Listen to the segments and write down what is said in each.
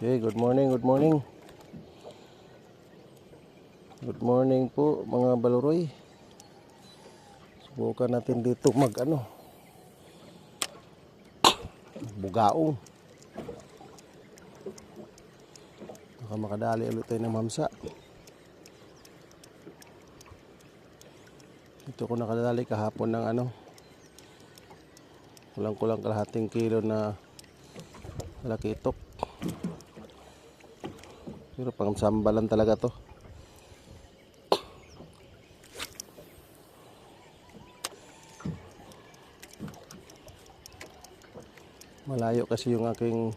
Okay, good morning, good morning. Good morning po mga baluroy. Subukan natin dito mag ano. Bugaong. Baka makadali ulit tayo ng mamsa. Dito ko nakadali kahapon ng ano. Kulang-kulang kalahating kilo na malaki itok. Pero pang sambalan talaga to. Malayo kasi yung aking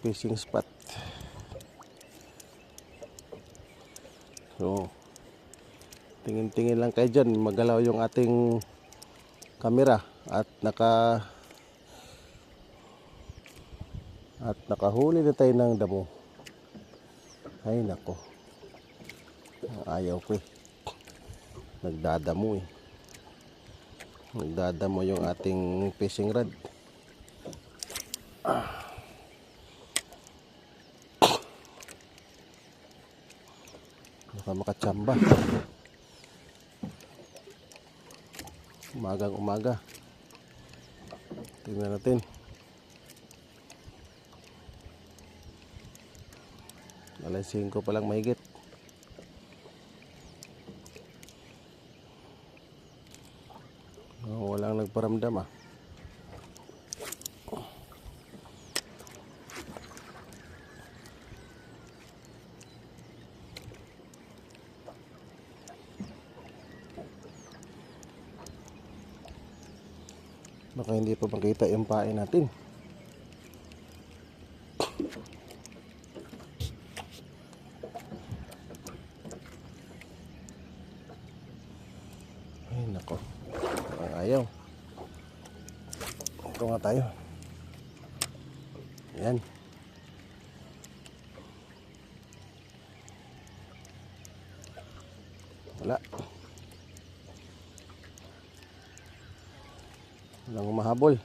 fishing spot. So, tingin-tingin lang kayo dyan. Magalaw yung ating camera at naka at nakahuli na tayo ng damo. Ay nako. Ayaw ko eh. Nagdadamo eh. Nagdadamo yung ating fishing rod. Baka makatsamba. Umagang umaga. Tingnan natin. Alas 5 pa lang mahigit. Oh, walang nagparamdam ah. Baka hindi pa makita yung pain natin. Ay, nako. Ang ayaw. Ito nga tayo. Yan. Wala. Humahabol.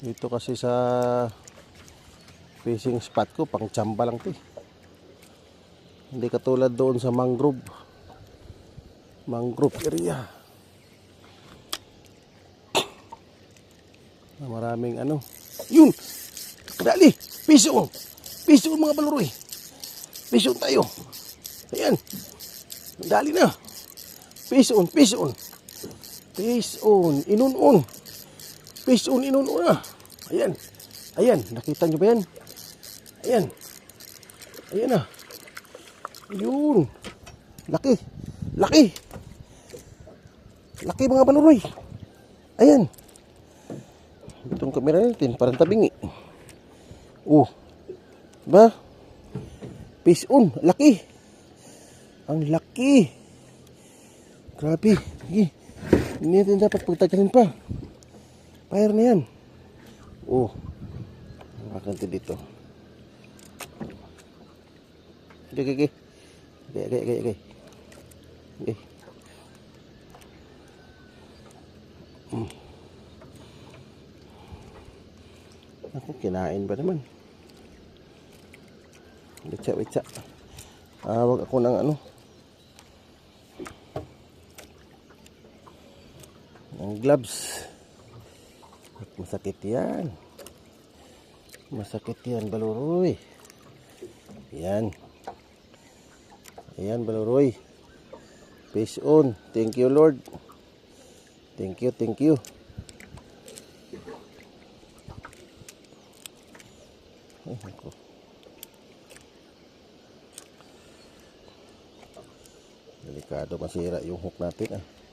Dito kasi sa fishing spot ko, pang tsamba lang 'to. eh. Hindi katulad doon sa mangrove. Mangrove area. Na maraming ano. Yun! Kadali! Piso! Piso mga baluroy! Piso tayo! Ayan! Dali na! Piso! Piso! Piso! Inunon! Piso! Inunon na! Ayan! Ayan! Nakita nyo ba yan? Ayan! Ayan na! Yun. Laki. Laki. Laki mga baluroy. Ayan. Itong kamera natin, parang tabingi. Oh. Ba? Fish on. Laki. Ang laki. Grabe. Sige. Hindi natin dapat pagtagalan pa. Fire na yan. Oh. Makanti dito. Okay, okay, okay. Okay, okay, okay, okay. Okay. Mm. Ako, kinain ba naman? Witsa, witsa. Tawag ako ng ano. Gloves. Masakit yan. Masakit yan, baluroy. Yan. Ayan, Baluroy. Fish on. Thank you, Lord. Thank you, thank you. Ay, naku. Delikado masira yung hook natin ah.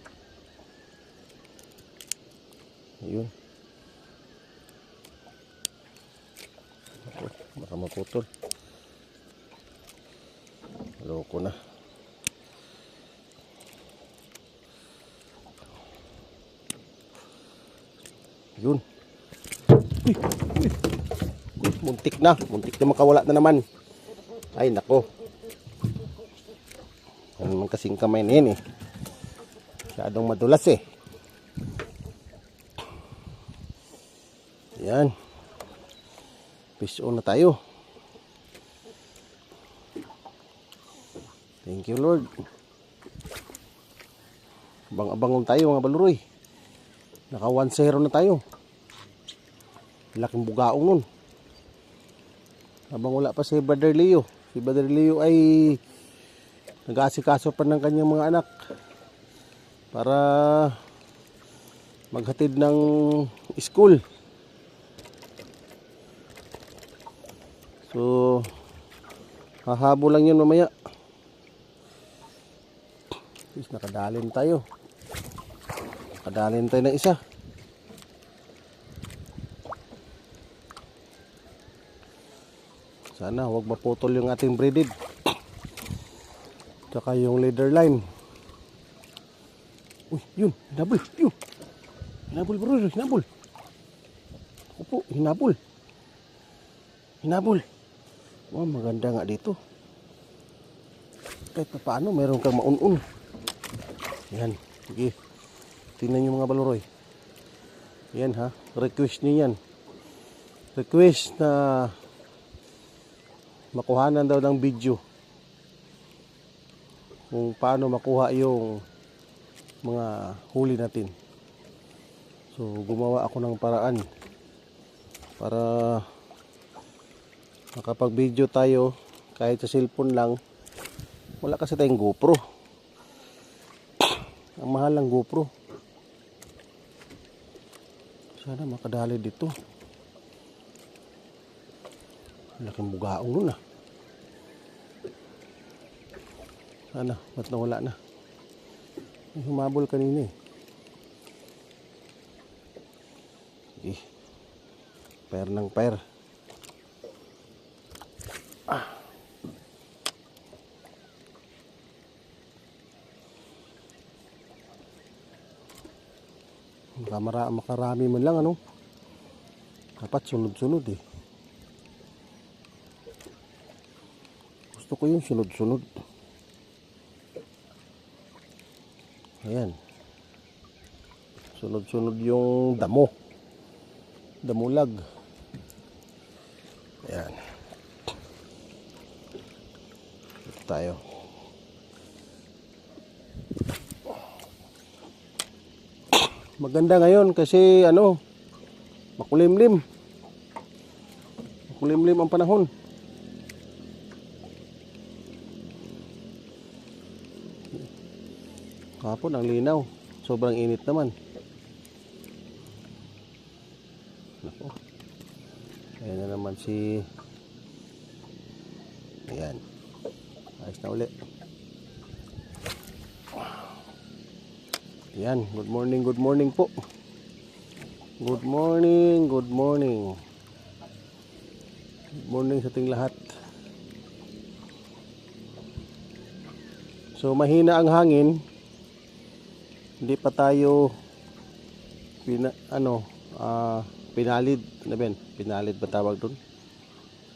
Naku, baka maputol. Loko na. Yun. Uy, uy. Muntik na. Muntik na makawala na naman. Ay, nako. Ano naman kasing kamay na yun eh. Masyadong madulas eh. Yan. Fish on na tayo. Thank you Lord. Abang-abangon tayo mga baluroy. Naka 1-0 na tayo. Laking bugaong nun. Habang wala pa si Brother Leo. Si Brother Leo ay nag-aasikaso pa ng kanyang mga anak para maghatid ng school. Hahabo lang yun mamaya. Is nakadalin tayo. Nakadalin tayo ng isa. Sana huwag maputol yung ating braided. Tsaka yung leader line. Uy, yun, hinabol, yun. Hinabol bro, hinabol. Ako po, hinabol. Hinabol. Oh, maganda nga dito. Kahit pa paano, meron kang maun-un. Yan, sige. Tingnan nyo mga baluroy. Yan ha, request niyo yan. Request na makuhanan daw ng video kung paano makuha yung mga huli natin. So, gumawa ako ng paraan para makapag-video tayo kahit sa cellphone lang. Wala kasi tayong GoPro. Ang mahal ng GoPro. Sana makadali dito. Laking bugaong nun ah. Sana, ba't nawala na? May humabol kanina eh. Eh, pair ng pair. Makamara, makarami man lang ano. Dapat sunod-sunod eh. Gusto ko yung sunod-sunod. Ayan. Sunod-sunod yung damo. Damulag. Ayan. Ito tayo. Maganda ngayon kasi ano, makulimlim. Makulimlim ang panahon. Kapon ang linaw. Sobrang init naman. Nako. Ayan na naman si... Ayan. Ayos na uli. Ayan. Good morning, good morning po. Good morning, good morning. Good morning sa ating lahat. So mahina ang hangin hindi pa tayo pina, ano ah pinalid na ben pinalid ba tawag doon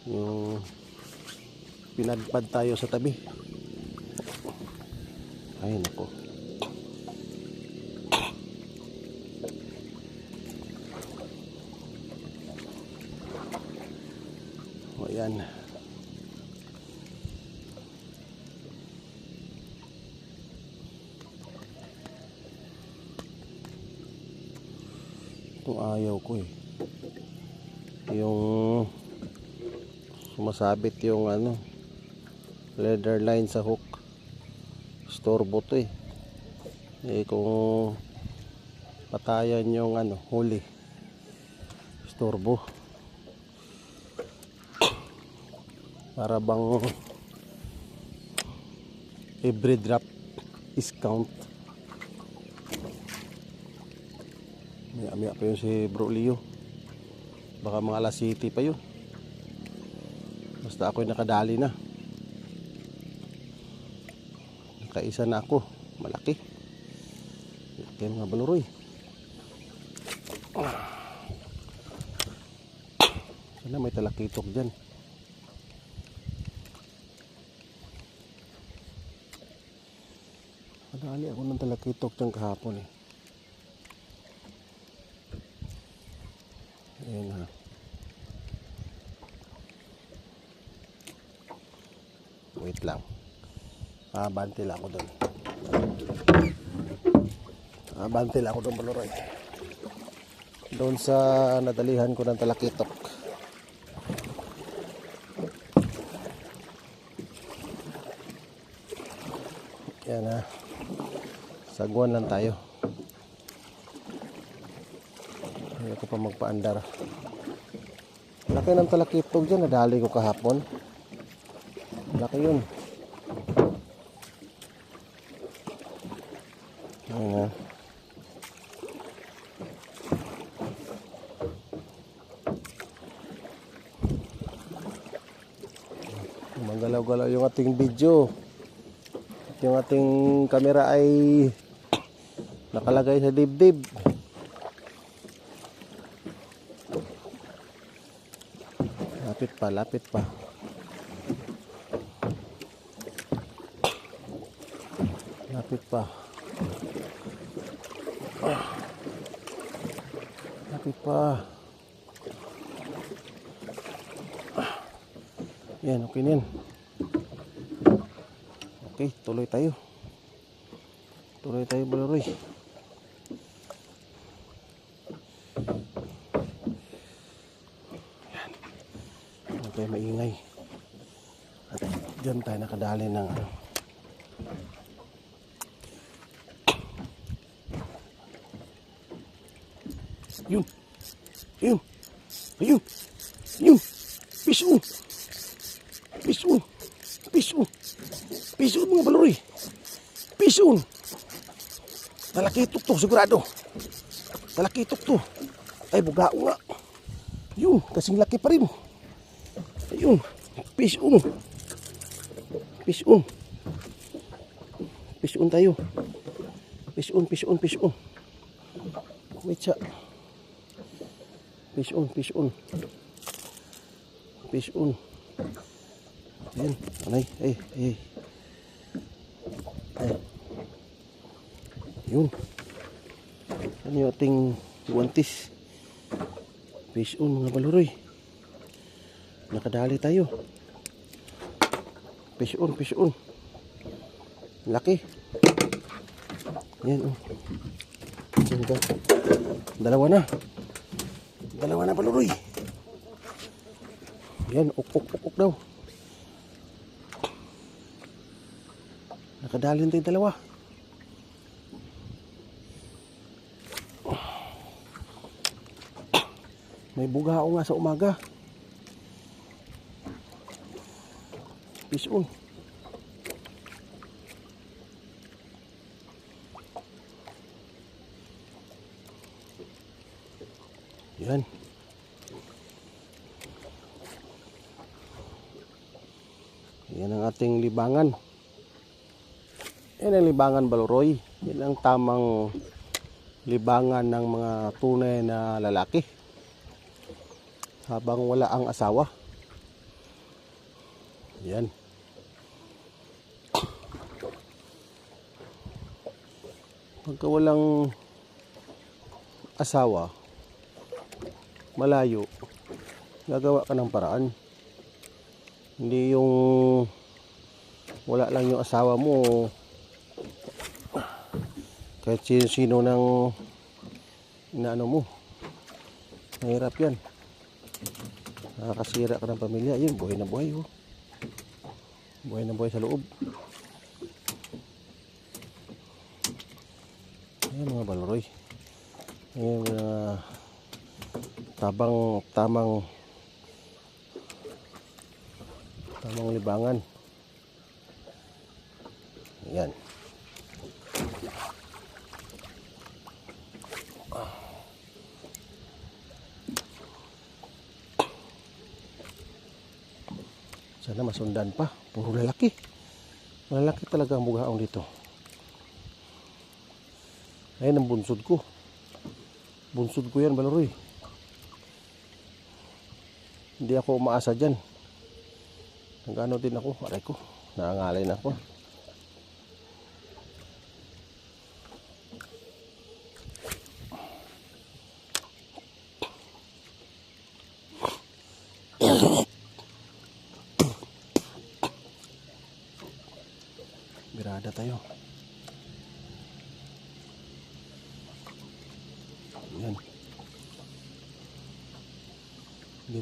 yung pinadpad tayo sa tabi ay nako o yan Itong ayaw ko eh. Yung sumasabit yung ano leather line sa hook. Storbo to eh. Eh kung patayan yung ano huli. Storbo. Para bang every drop is count. Maya maya pa yun si Bro Leo. Baka mga alas city pa yun. Basta ako'y nakadali na. Nakaisa na ako. Malaki. Kaya mga baluroy. Sana may talakitok dyan. Kitok siyang kahapon eh. Ayan ha. Wait lang. Abante ah, lang ako doon. Abante ah, lang ako doon, Baloroy. Doon sa nadalihan ko ng talakitok. Sagwan lang tayo. Ayaw ko pa magpaandar. Laki ng talakitog dyan. Nadali ko kahapon. Laki yun. Ayan ha. Magalaw-galaw yung ating video. Yung ating camera ay nakalagay sa dibdib. Lapit pa, lapit pa. Lapit pa. Lapit pa. Yan, okay na yan. Okay, tuloy tayo. Tuloy tayo, Balaroy. Yan. Huwag tayo maingay. At dyan tayo nakadali ng ano. Yun. Yun. Ayun. Yun. Piso. Piso. Piso. Piso mga baloy. Piso. Talakitok to sigurado. Talakitok to. Ay bugao nga. Yun. Kasing laki pa rin. Ayun. Piso. Piso. Piso tayo. Piso, piso, piso. Wait siya. Fish on, fish on. Fish on. Ayan, anay, eh, eh. Ay. Yun. Ano yung ating guwantis? Fish on, mga baluroy. Nakadali tayo. Fish on, fish on. Laki. Yan, oh. Ito. Dalawa na. Dalawa na paluroy. Yan, uk, uk, uk, uk daw. Nakadalin tayo dalawa. May bugao nga sa umaga. Pison. Yan. Yan ang ating libangan. Yan ang libangan Baloroy. Yan ang tamang libangan ng mga tunay na lalaki. Habang wala ang asawa. Yan. Pagka walang asawa, malayo, gagawa ka ng paraan. Hindi yung wala lang yung asawa mo kahit sino, sino ng inaano mo. Mahirap yan. Nakakasira ka ng pamilya. Yun, buhay na buhay. Oh. Buhay na buhay sa loob. Ayan mga baloroy. Ayan mga tabang tamang tamang libangan. Yan sana masundan pa. Puro lalaki. Lalaki talaga ang bugaong dito ayun ang bunsod ko bunsod ko yan balaroy hindi ako umaasa dyan. Nagano din ako, aray ko. Naangalay na ako. Kada tayo.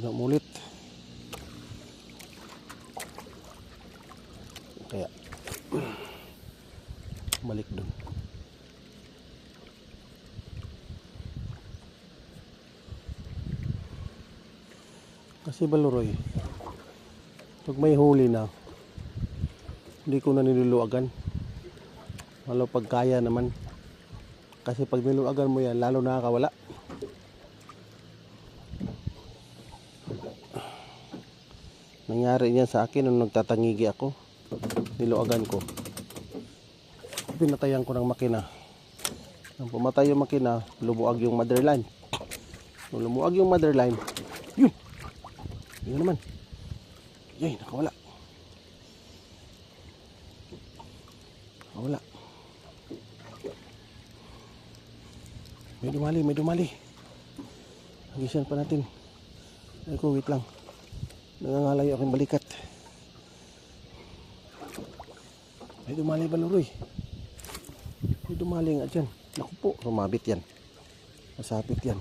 Na umulit. Kaya balik dun. Kasi baluroy. Pag may huli na, hindi ko na niluluagan. Lalo pag kaya naman. Kasi pag niluagan mo yan, lalo nakakawala. Nangyari niyan sa akin nung nagtatangigi ako. Niluagan ko. Pinatayan ko ng makina. Nang pumatay yung makina, lumuag yung motherline. Nung lumuag yung motherline, yun! Yun naman. Yay, nakawala. Nakawala. May dumali, may dumali. Hagisan pa natin. Ay ko, wait lang. Nangangalayo aking balikat. May dumali baluroy. May dumali nga dyan. Naku po, sumabit yan. Masapit yan.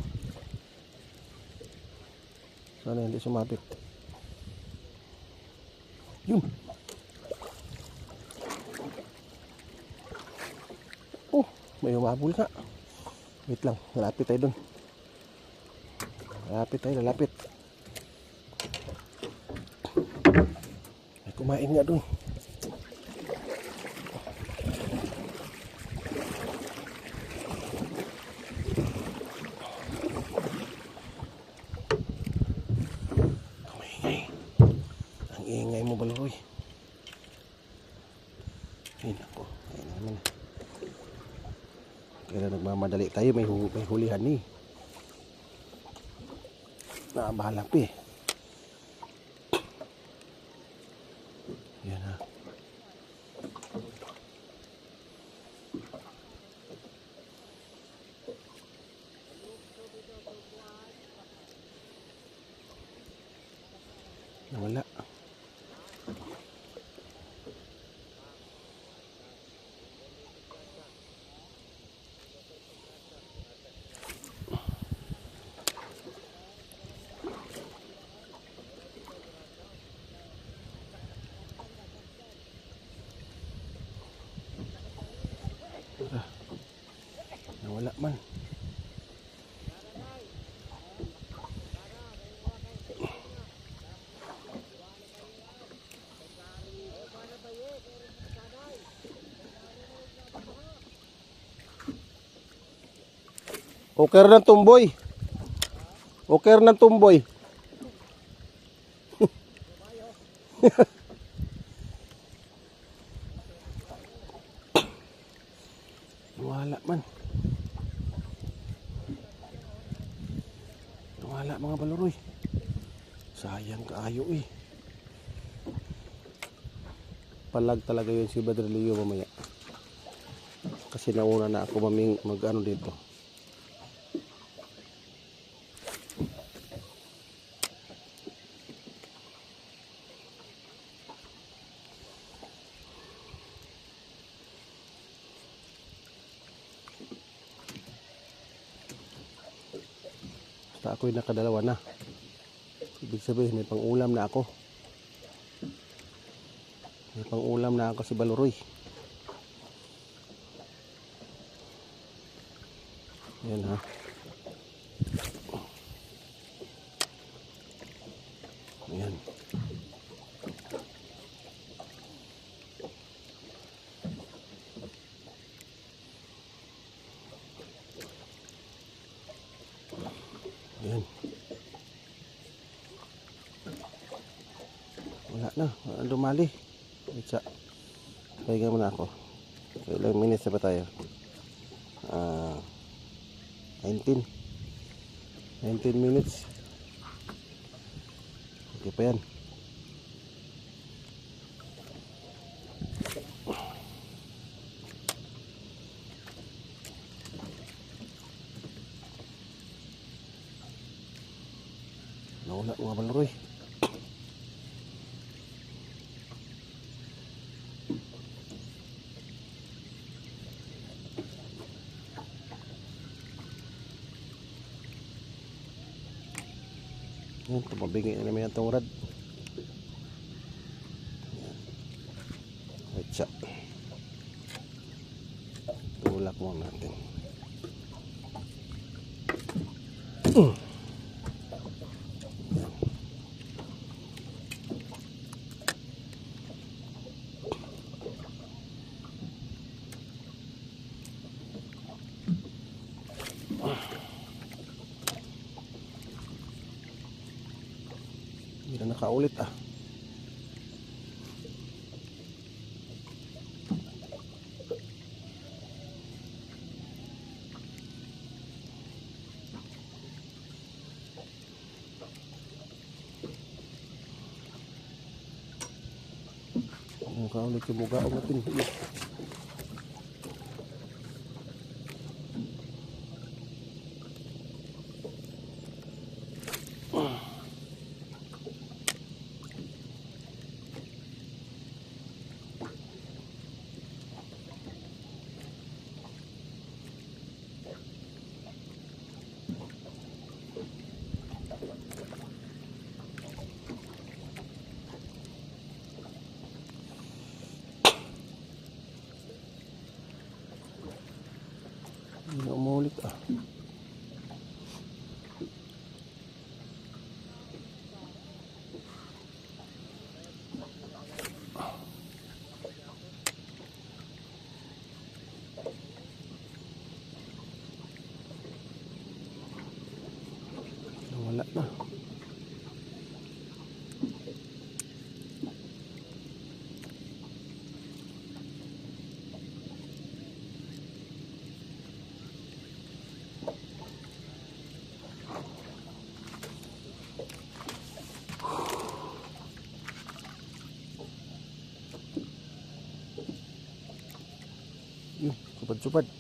Sana hindi sumabit. Yun. Oh, may humabol nga. Wait lang, lalapit tayo dun. Lalapit tayo, lalapit. Kumain nga dun. Kumaingay. Ang ingay mo, Balaroy. Ay, nako. Ayun na naman. Kaya nagmamadali tayo, may, hu may hulihan ni. Nakabalap eh. Wala. Nawala man. Okay ng tumboy. Okay ng tumboy. Wala man. Wala mga baluroy. Sayang kaayo eh. Palag talaga yun si Badrilio mamaya. Kasi nauna na ako maming mag ano dito. Basta ako'y nakadalawa na. Ibig sabihin, may pang-ulam na ako. May pang-ulam na ako si Baluroy. Yan ha. Yan. Yan. Na dumali. Itsa. Pahinga muna ako. Ilang minutes na ba tayo? Ah, 19. 19 minutes. Okay pa yan. Nawala mga balaroy. Yan, tumabingi na namin ang tungrad. Wait siya. Tulak muna natin. Mm. Yan. Hindi na nakaulit ah. Nakaulit yung mukha ko natin. Yun,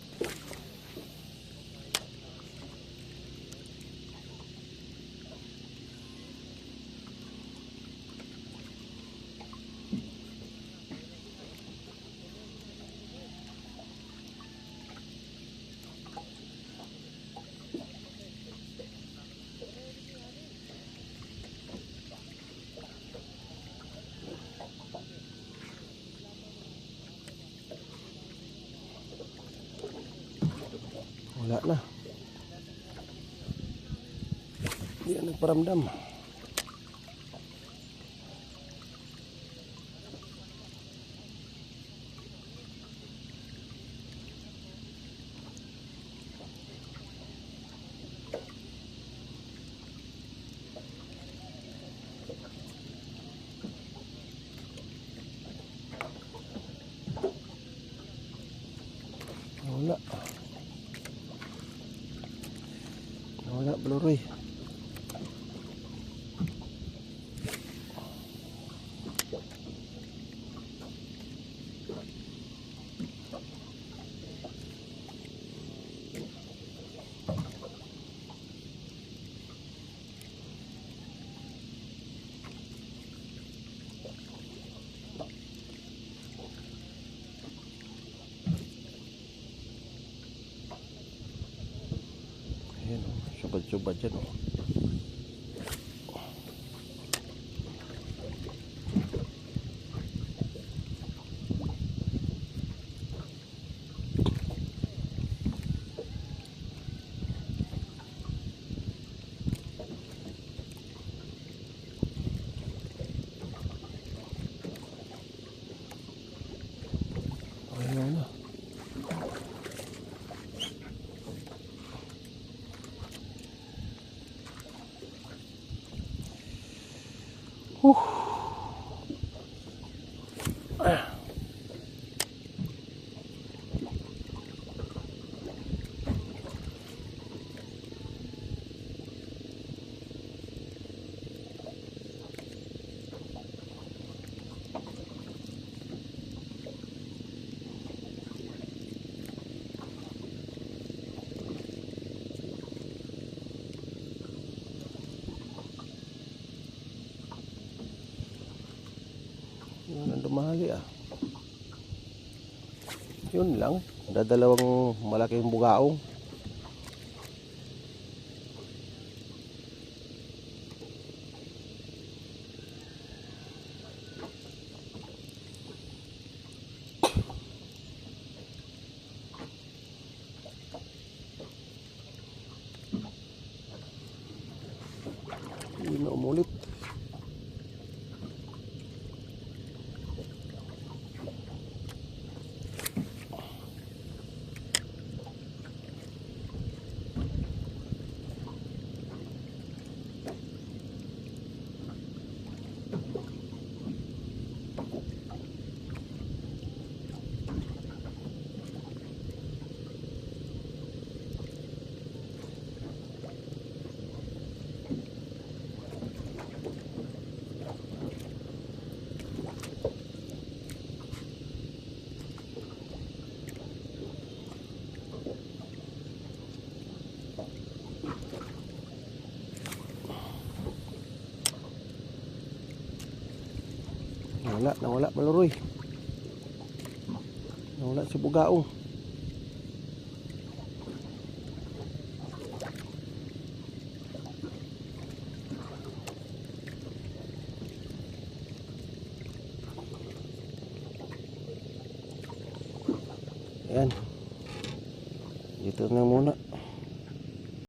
Wala na. Hindi na nagparamdam. Wala. Wala, Blu-ray. Ayan, oh. subad-subad dyan. Oh. Ayaw na. Yun ang dumali ah. Yun lang. Dadalawang malaking bugaong. Nawala, nawala maluroy. Nawala si Bugaong.